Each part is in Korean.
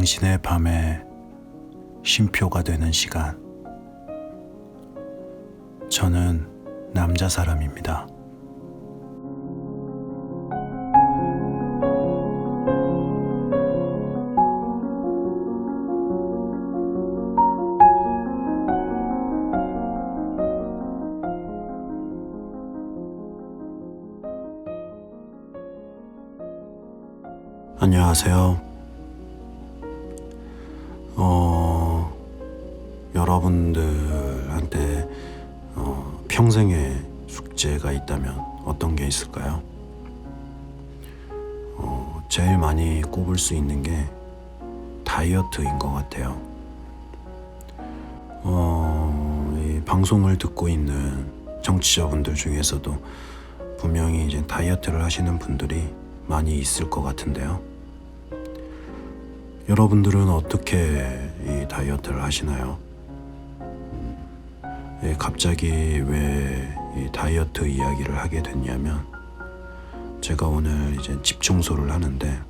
당신의 밤에 쉼표가 되는 시간. 저는 남자 사람입니다. 안녕하세요. 어, 여러분들한테 어, 평생의 숙제가 있다면 어떤 게 있을까요? 어, 제일 많이 꼽을 수 있는 게 다이어트인 것 같아요. 어, 이 방송을 듣고 있는 정치자분들 중에서도 분명히 이제 다이어트를 하시는 분들이 많이 있을 것 같은데요. 여러분들은 어떻게 이 다이어트를 하시나요? 예, 갑자기 왜 이 다이어트 이야기를 하게 됐냐면 제가 오늘 이제 집 청소를 하는데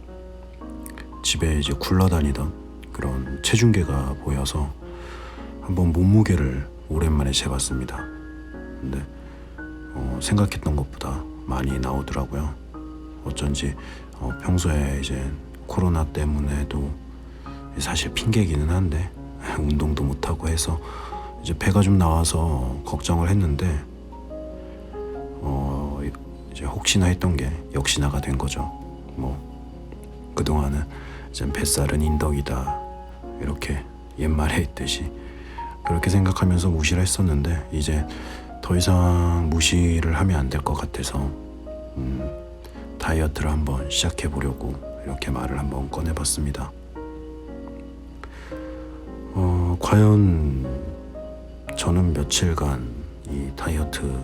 집에 이제 굴러다니던 그런 체중계가 보여서 한번 몸무게를 오랜만에 재봤습니다. 근데 어, 생각했던 것보다 많이 나오더라고요. 어쩐지 어, 평소에 이제 코로나 때문에도 사실 핑계기는 한데 운동도 못 하고 해서 이제 배가 좀 나와서 걱정을 했는데 어 이제 혹시나 했던 게 역시나가 된 거죠. 뭐 그동안은 이제 뱃살은 인덕이다 이렇게 옛말에 있듯이 그렇게 생각하면서 무시를 했었는데 이제 더 이상 무시를 하면 안 될 것 같아서 음, 다이어트를 한번 시작해 보려고 이렇게 말을 한번 꺼내봤습니다. 과연 저는 며칠간 이 다이어트를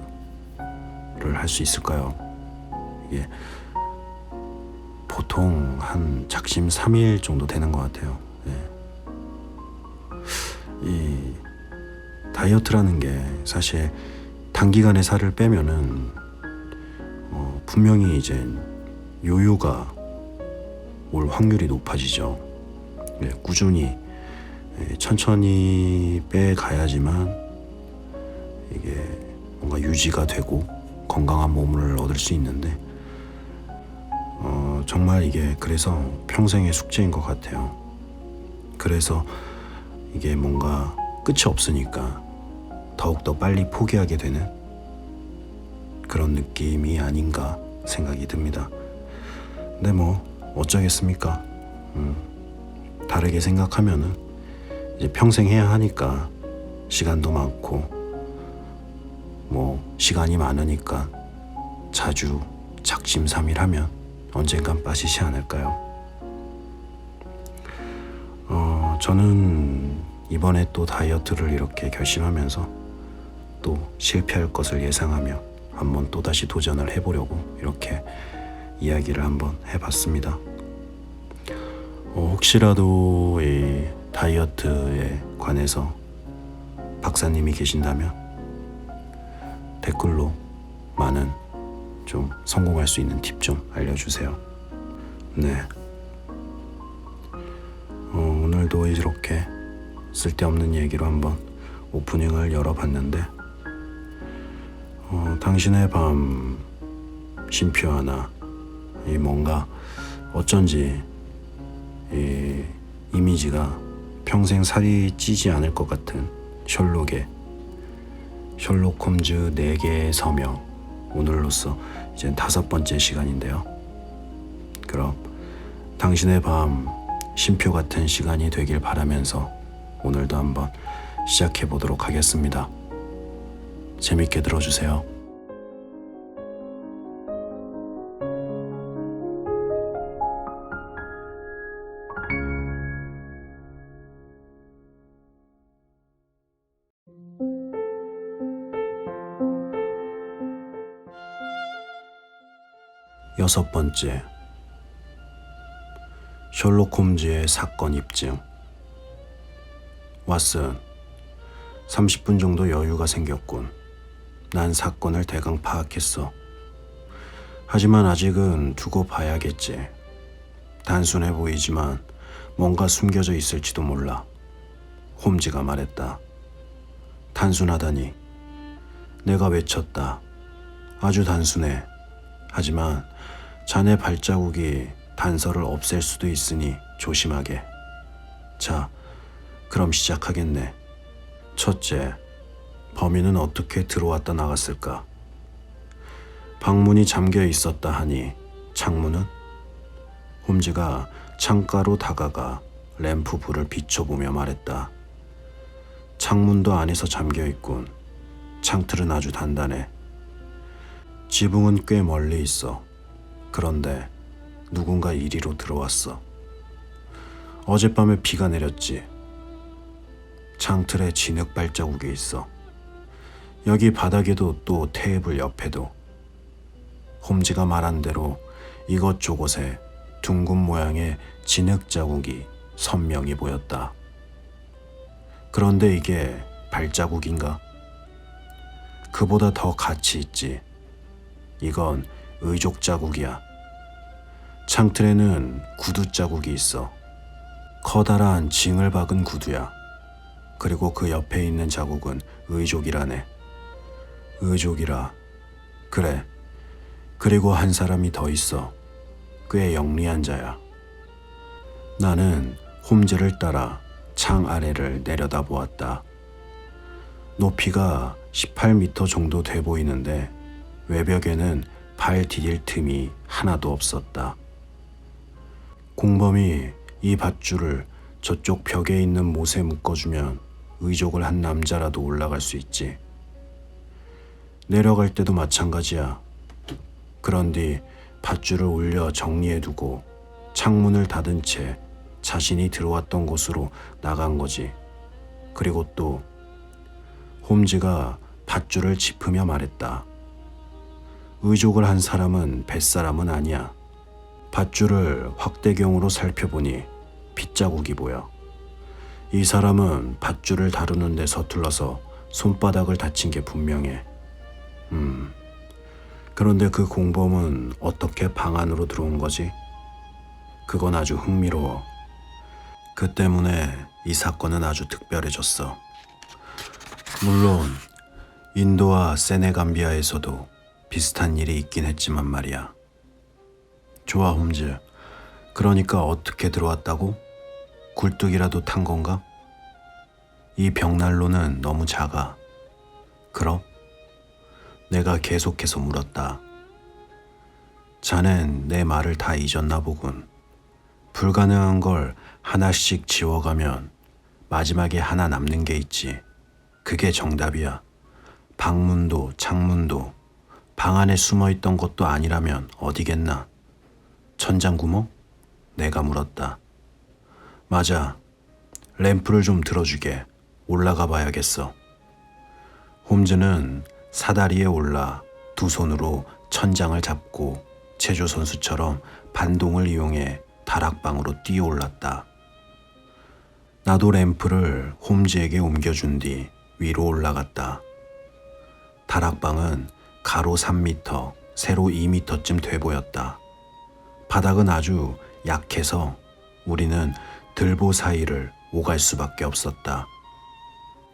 할 수 있을까요? 이게 보통 한 작심 3일 정도 되는 것 같아요. 예. 이 다이어트라는 게 사실 단기간에 살을 빼면은 어, 분명히 이제 요요가 올 확률이 높아지죠. 예, 꾸준히 예, 천천히 빼가야지만 이게 뭔가 유지가 되고 건강한 몸을 얻을 수 있는데 어, 정말 이게 그래서 평생의 숙제인 것 같아요. 그래서 이게 뭔가 끝이 없으니까 더욱더 빨리 포기하게 되는 그런 느낌이 아닌가 생각이 듭니다. 근데 뭐 어쩌겠습니까? 음, 다르게 생각하면은 이제 평생 해야 하니까 시간도 많고 뭐 시간이 많으니까 자주 작심삼일하면 언젠간 빠지지 않을까요? 어, 저는 이번에 또 다이어트를 이렇게 결심하면서 또 실패할 것을 예상하며 한번 또 다시 도전을 해보려고 이렇게 이야기를 한번 해봤습니다. 어, 혹시라도 이 다이어트에 관해서 박사님이 계신다면 댓글로 많은 좀 성공할 수 있는 팁 좀 알려주세요. 네. 어, 오늘도 이렇게 쓸데없는 얘기로 한번 오프닝을 열어봤는데 어, 당신의 밤 쉼표 하나 이 뭔가 어쩐지 이 이미지가 평생 살이 찌지 않을 것 같은 셜록의 셜록 홈즈 4개의 서명 오늘로써 이제 다섯 번째 시간인데요. 그럼 당신의 밤 쉼표 같은 시간이 되길 바라면서 오늘도 한번 시작해 보도록 하겠습니다. 재밌게 들어주세요. 여섯 번째 셜록 홈즈의 사건 입증 왓슨 30분 정도 여유가 생겼군. 난 사건을 대강 파악했어. 하지만 아직은 두고 봐야겠지. 단순해 보이지만 뭔가 숨겨져 있을지도 몰라. 홈즈가 말했다. 단순하다니. 내가 외쳤다. 아주 단순해. 하지만 자네 발자국이 단서를 없앨 수도 있으니 조심하게. 자, 그럼 시작하겠네. 첫째, 범인은 어떻게 들어왔다 나갔을까? 방문이 잠겨 있었다 하니 창문은? 홈즈가 창가로 다가가 램프 불을 비춰보며 말했다. 창문도 안에서 잠겨 있군. 창틀은 아주 단단해. 지붕은 꽤 멀리 있어. 그런데 누군가 이리로 들어왔어. 어젯밤에 비가 내렸지. 창틀에 진흙 발자국이 있어. 여기 바닥에도 또 테이블 옆에도. 홈즈가 말한 대로 이것저것에 둥근 모양의 진흙 자국이 선명히 보였다. 그런데 이게 발자국인가? 그보다 더 가치 있지. 이건 의족 자국이야. 창틀에는 구두 자국이 있어. 커다란 징을 박은 구두야. 그리고 그 옆에 있는 자국은 의족이라네. 의족이라. 그래. 그리고 한 사람이 더 있어. 꽤 영리한 자야. 나는 홈즈를 따라 창 아래를 내려다 보았다. 높이가 18m 정도 돼 보이는데 외벽에는 발 디딜 틈이 하나도 없었다. 공범이 이 밧줄을 저쪽 벽에 있는 못에 묶어주면 의족을 한 남자라도 올라갈 수 있지. 내려갈 때도 마찬가지야. 그런 뒤 밧줄을 올려 정리해두고 창문을 닫은 채 자신이 들어왔던 곳으로 나간 거지. 그리고 또 홈즈가 밧줄을 짚으며 말했다. 의족을 한 사람은 뱃사람은 아니야. 밧줄을 확대경으로 살펴보니 빗자국이 보여. 이 사람은 밧줄을 다루는 데 서툴러서 손바닥을 다친 게 분명해. 음. 그런데 그 공범은 어떻게 방 안으로 들어온 거지? 그건 아주 흥미로워. 그 때문에 이 사건은 아주 특별해졌어. 물론 인도와 세네감비아에서도 비슷한 일이 있긴 했지만 말이야. 좋아, 홈즈. 그러니까 어떻게 들어왔다고? 굴뚝이라도 탄 건가? 이 벽난로는 너무 작아. 그럼? 내가 계속해서 물었다. 자넨 내 말을 다 잊었나 보군. 불가능한 걸 하나씩 지워가면 마지막에 하나 남는 게 있지. 그게 정답이야. 방문도 창문도 방 안에 숨어 있던 것도 아니라면 어디겠나? 천장 구멍? 내가 물었다. 맞아. 램프를 좀 들어주게. 올라가 봐야겠어. 홈즈는 사다리에 올라 두 손으로 천장을 잡고 체조 선수처럼 반동을 이용해 다락방으로 뛰어올랐다. 나도 램프를 홈즈에게 옮겨준 뒤 위로 올라갔다. 다락방은 가로 3m, 세로 2m쯤 돼 보였다. 바닥은 아주 약해서 우리는 들보 사이를 오갈 수밖에 없었다.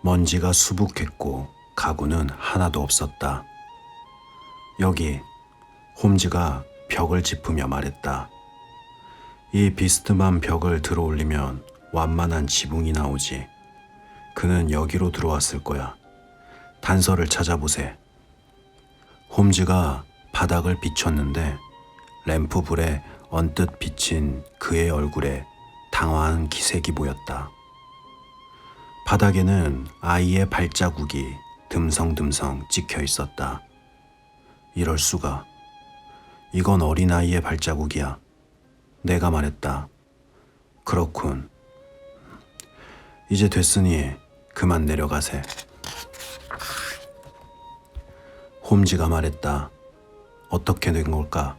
먼지가 수북했고 가구는 하나도 없었다. 여기 홈즈가 벽을 짚으며 말했다. 이 비스듬한 벽을 들어 올리면 완만한 지붕이 나오지. 그는 여기로 들어왔을 거야. 단서를 찾아보세. 홈즈가 바닥을 비췄는데 램프 불에 언뜻 비친 그의 얼굴에 당황한 기색이 보였다. 바닥에는 아이의 발자국이 듬성듬성 찍혀 있었다. 이럴 수가. 이건 어린아이의 발자국이야. 내가 말했다. 그렇군. 이제 됐으니 그만 내려가세. 홈즈가 말했다. 어떻게 된 걸까?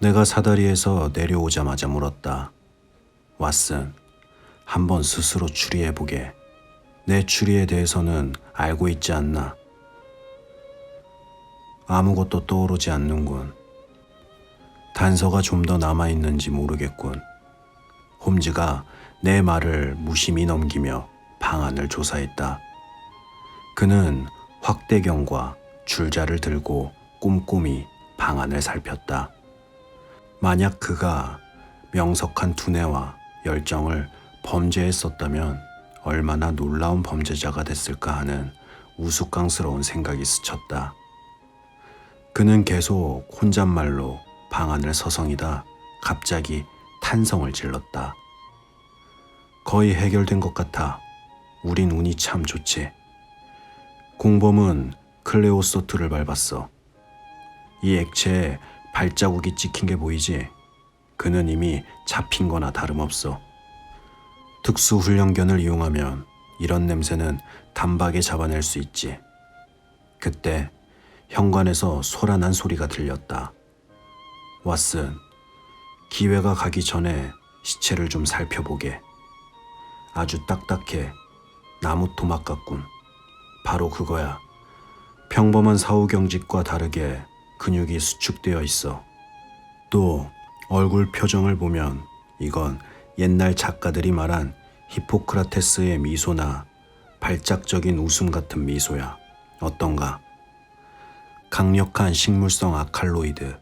내가 사다리에서 내려오자마자 물었다. 왓슨, 한번 스스로 추리해보게. 내 추리에 대해서는 알고 있지 않나? 아무것도 떠오르지 않는군. 단서가 좀 더 남아있는지 모르겠군. 홈즈가 내 말을 무심히 넘기며 방안을 조사했다. 그는 확대경과 줄자를 들고 꼼꼼히 방안을 살폈다. 만약 그가 명석한 두뇌와 열정을 범죄에 썼다면 얼마나 놀라운 범죄자가 됐을까 하는 우스꽝스러운 생각이 스쳤다. 그는 계속 혼잣말로 방 안을 서성이다 갑자기 탄성을 질렀다. 거의 해결된 것 같아. 우린 운이 참 좋지. 공범은 클레오소트를 밟았어. 이 액체에 발자국이 찍힌 게 보이지? 그는 이미 잡힌 거나 다름없어. 특수훈련견을 이용하면 이런 냄새는 단박에 잡아낼 수 있지. 그때 현관에서 소란한 소리가 들렸다. 왓슨, 기회가 가기 전에 시체를 좀 살펴보게. 아주 딱딱해. 나무 토막 같군. 바로 그거야. 평범한 사후 경직과 다르게 근육이 수축되어 있어. 또 얼굴 표정을 보면 이건 옛날 작가들이 말한 히포크라테스의 미소나 발작적인 웃음 같은 미소야. 어떤가? 강력한 식물성 아칼로이드,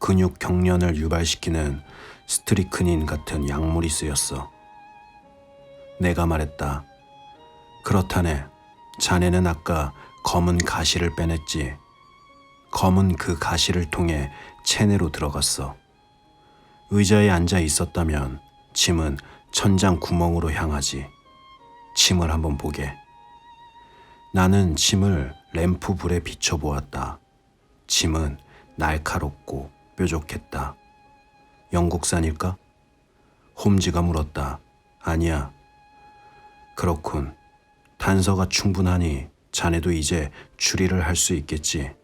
근육 경련을 유발시키는 스트리크닌 같은 약물이 쓰였어. 내가 말했다. 그렇다네. 자네는 아까 검은 가시를 빼냈지. 검은 그 가시를 통해 체내로 들어갔어. 의자에 앉아 있었다면 침은 천장 구멍으로 향하지. 침을 한번 보게. 나는 침을 램프 불에 비춰보았다. 침은 날카롭고 뾰족했다. 영국산일까? 홈즈가 물었다. 아니야. 그렇군. 단서가 충분하니 자네도 이제 추리를 할 수 있겠지.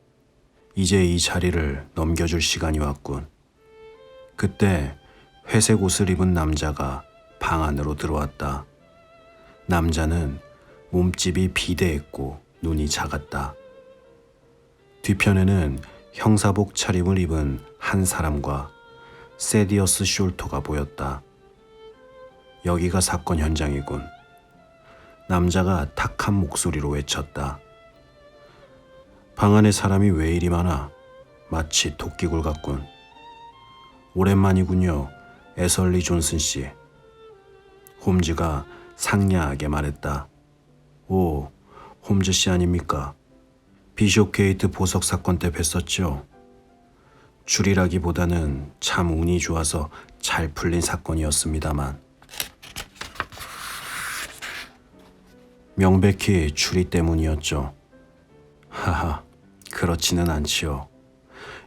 이제 이 자리를 넘겨줄 시간이 왔군. 그때 회색 옷을 입은 남자가 방 안으로 들어왔다. 남자는 몸집이 비대했고 눈이 작았다. 뒤편에는 형사복 차림을 입은 한 사람과 세디어스 숄토가 보였다. 여기가 사건 현장이군. 남자가 탁한 목소리로 외쳤다. 방 안에 사람이 왜 이리 많아? 마치 도끼굴 같군. 오랜만이군요. 에설리 존슨 씨. 홈즈가 상냥하게 말했다. 오, 홈즈 씨 아닙니까? 비숍 게이트 보석 사건 때 뵀었죠. 줄이라기보다는 참 운이 좋아서 잘 풀린 사건이었습니다만. 명백히 추리 때문이었죠. 그렇지는 않지요.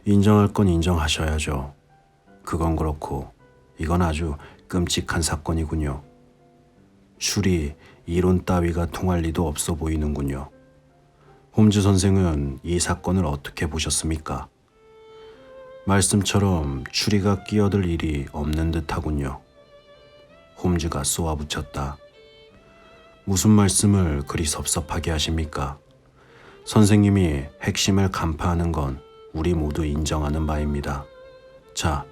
인정할 건 인정하셔야죠. 그건 그렇고, 이건 아주 끔찍한 사건이군요. 추리, 이론 따위가 통할 리도 없어 보이는군요. 홈즈 선생은 이 사건을 어떻게 보셨습니까? 말씀처럼 추리가 끼어들 일이 없는 듯 하군요. 홈즈가 쏘아붙였다. 무슨 말씀을 그리 섭섭하게 하십니까? 선생님이 핵심을 간파하는 건 우리 모두 인정하는 바입니다. 자,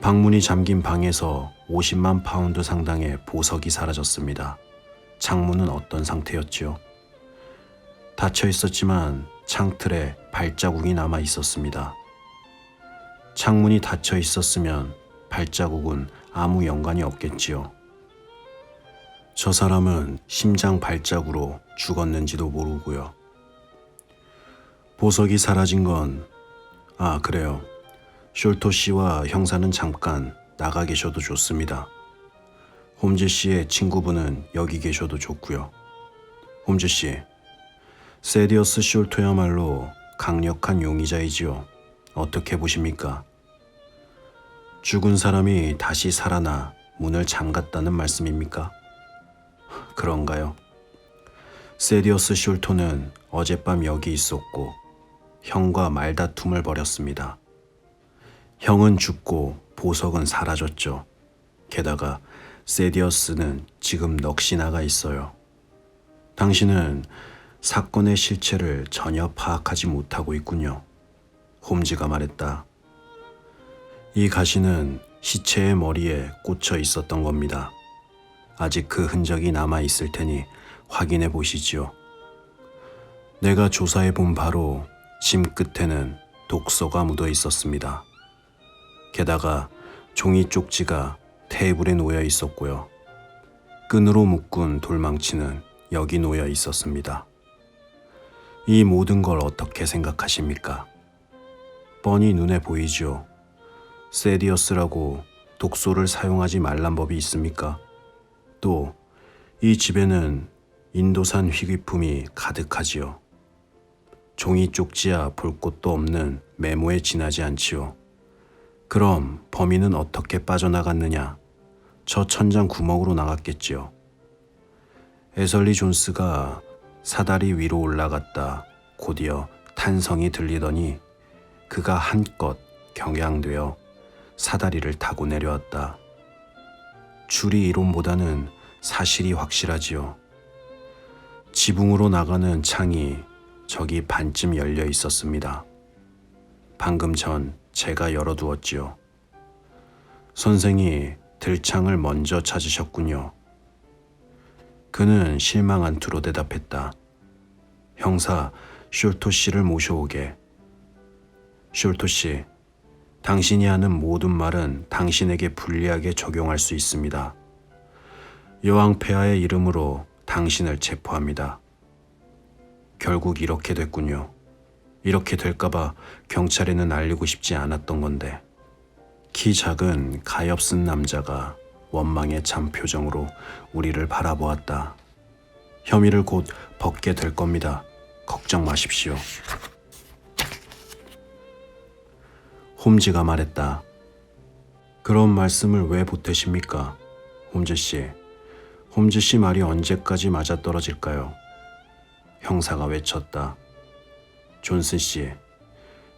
방문이 잠긴 방에서 50만 파운드 상당의 보석이 사라졌습니다. 창문은 어떤 상태였지요? 닫혀 있었지만 창틀에 발자국이 남아 있었습니다. 창문이 닫혀 있었으면 발자국은 아무 연관이 없겠지요. 저 사람은 심장 발작으로 죽었는지도 모르고요. 보석이 사라진 건, 아, 그래요. 숄토 씨와 형사는 잠깐 나가 계셔도 좋습니다. 홈즈 씨의 친구분은 여기 계셔도 좋고요. 홈즈 씨, 세디어스 숄토야말로 강력한 용의자이지요. 어떻게 보십니까? 죽은 사람이 다시 살아나 문을 잠갔다는 말씀입니까? 그런가요? 세디어스 숄토는 어젯밤 여기 있었고 형과 말다툼을 벌였습니다. 형은 죽고 보석은 사라졌죠. 게다가 세디어스는 지금 넋이 나가 있어요. 당신은 사건의 실체를 전혀 파악하지 못하고 있군요. 홈즈가 말했다. 이 가시는 시체의 머리에 꽂혀 있었던 겁니다. 아직 그 흔적이 남아 있을 테니 확인해 보시지요. 내가 조사해 본 바로 짐 끝에는 독소가 묻어 있었습니다. 게다가 종이 쪽지가 테이블에 놓여 있었고요. 끈으로 묶은 돌망치는 여기 놓여 있었습니다. 이 모든 걸 어떻게 생각하십니까? 뻔히 눈에 보이지요. 세디어스라고 독소를 사용하지 말란 법이 있습니까? 또 이 집에는 인도산 희귀품이 가득하지요. 종이 쪽지야 볼 곳도 없는 메모에 지나지 않지요. 그럼 범인은 어떻게 빠져나갔느냐? 저 천장 구멍으로 나갔겠지요. 에설리 존스가 사다리 위로 올라갔다 곧이어 탄성이 들리더니 그가 한껏 경양되어 사다리를 타고 내려왔다. 줄이 이론보다는 사실이 확실하지요. 지붕으로 나가는 창이 저기 반쯤 열려 있었습니다. 방금 전 제가 열어두었지요. 선생이 들창을 먼저 찾으셨군요. 그는 실망한 투로 대답했다. 형사 숄토 씨를 모셔오게. 숄토 씨, 당신이 하는 모든 말은 당신에게 불리하게 적용할 수 있습니다. 여왕 폐하의 이름으로 당신을 체포합니다. 결국 이렇게 됐군요. 이렇게 될까봐 경찰에는 알리고 싶지 않았던 건데. 키 작은 가엾은 남자가 원망의 잠 표정으로 우리를 바라보았다. 혐의를 곧 벗게 될 겁니다. 걱정 마십시오. 홈즈가 말했다. 그런 말씀을 왜 보태십니까? 홈즈 씨. 홈즈 씨 말이 언제까지 맞아떨어질까요? 형사가 외쳤다. 존슨 씨.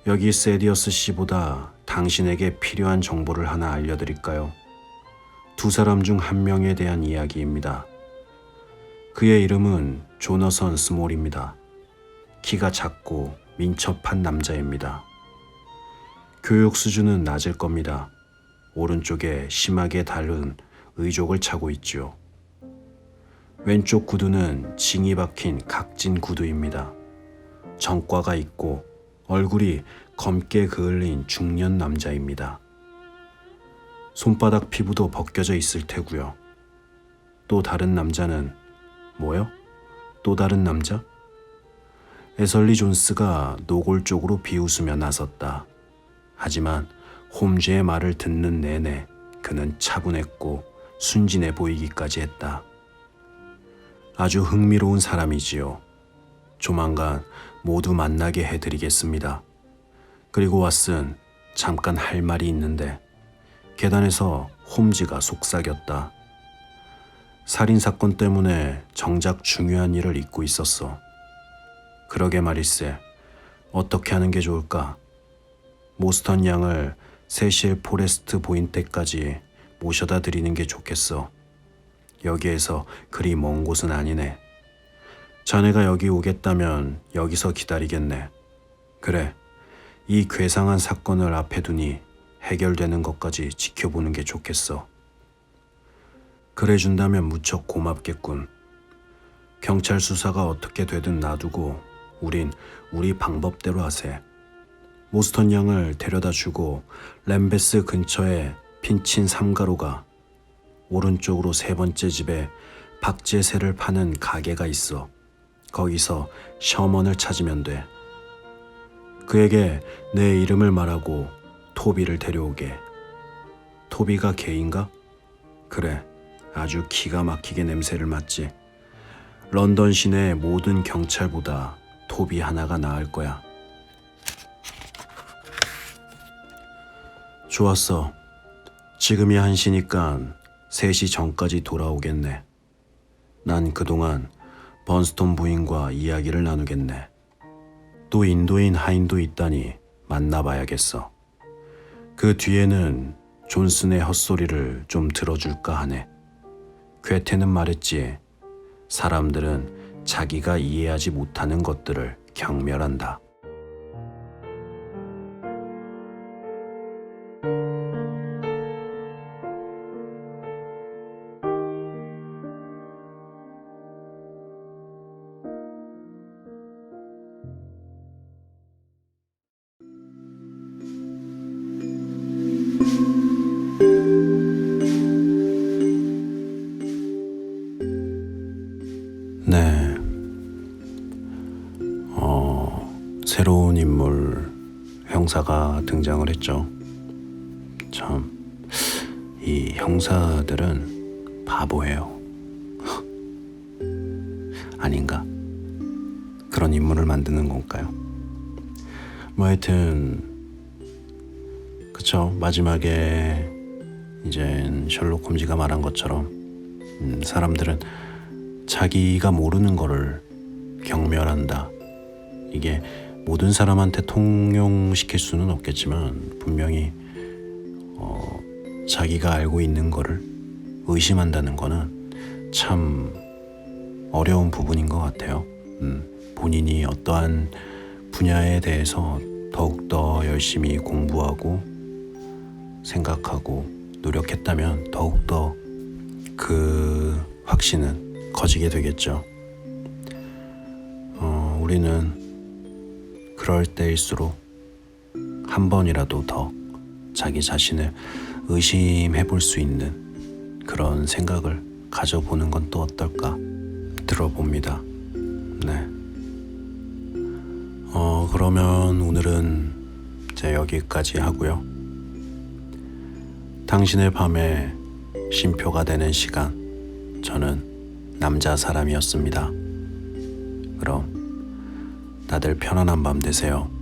여기 세디어스 씨보다 당신에게 필요한 정보를 하나 알려드릴까요? 두 사람 중 한 명에 대한 이야기입니다. 그의 이름은 조너선 스몰입니다. 키가 작고 민첩한 남자입니다. 교육 수준은 낮을 겁니다. 오른쪽에 심하게 다른 의족을 차고 있지요. 왼쪽 구두는 징이 박힌 각진 구두입니다. 정과가 있고 얼굴이 검게 그을린 중년 남자입니다. 손바닥 피부도 벗겨져 있을 테고요. 또 다른 남자는 뭐요? 또 다른 남자? 에설리 존스가 노골적으로 비웃으며 나섰다. 하지만 홈즈의 말을 듣는 내내 그는 차분했고 순진해 보이기까지 했다. 아주 흥미로운 사람이지요. 조만간 모두 만나게 해드리겠습니다. 그리고 왓슨, 잠깐 할 말이 있는데 계단에서 홈즈가 속삭였다. 살인사건 때문에 정작 중요한 일을 잊고 있었어. 그러게 말일세. 어떻게 하는 게 좋을까? 모스턴 양을 세실 포레스트 보인 때까지 모셔다 드리는 게 좋겠어. 여기에서 그리 먼 곳은 아니네. 자네가 여기 오겠다면 여기서 기다리겠네. 그래. 이 괴상한 사건을 앞에 두니 해결되는 것까지 지켜보는 게 좋겠어. 그래 준다면 무척 고맙겠군. 경찰 수사가 어떻게 되든 놔두고 우린 우리 방법대로 하세. 모스턴 양을 데려다 주고 램베스 근처에 핀친 삼가로가 오른쪽으로 세 번째 집에 박제새를 파는 가게가 있어. 거기서 셔먼을 찾으면 돼. 그에게 내 이름을 말하고 토비를 데려오게. 토비가 개인가? 그래, 아주 기가 막히게 냄새를 맡지. 런던 시내 모든 경찰보다 토비 하나가 나을 거야. 좋았어. 지금이 한시니까 3시 전까지 돌아오겠네. 난 그동안 번스톤 부인과 이야기를 나누겠네. 또 인도인 하인도 있다니 만나봐야겠어. 그 뒤에는 존슨의 헛소리를 좀 들어줄까 하네. 괴테는 말했지. 사람들은 자기가 이해하지 못하는 것들을 경멸한다. 새로운 인물 형사가 등장을 했죠. 참, 이 형사들은 바보예요. 아닌가? 그런 인물을 만드는 건가요? 뭐 하여튼 그쵸 마지막에 이제 셜록 홈즈가 말한 것처럼 음, 사람들은 자기가 모르는 거를 경멸한다. 이게 모든 사람한테 통용시킬 수는 없겠지만 분명히 어, 자기가 알고 있는 거를 의심한다는 거는 참 어려운 부분인 것 같아요. 음, 본인이 어떠한 분야에 대해서 더욱더 열심히 공부하고 생각하고 노력했다면 더욱더 그 확신은 커지게 되겠죠. 어, 우리는 그럴 때일수록 한 번이라도 더 자기 자신을 의심해 볼 수 있는 그런 생각을 가져보는 건 또 어떨까 들어봅니다. 네. 어, 그러면 오늘은 이제 여기까지 하고요. 당신의 밤에 쉼표가 되는 시간, 저는 남자 사람이었습니다. 그럼 다들 편안한 밤 되세요.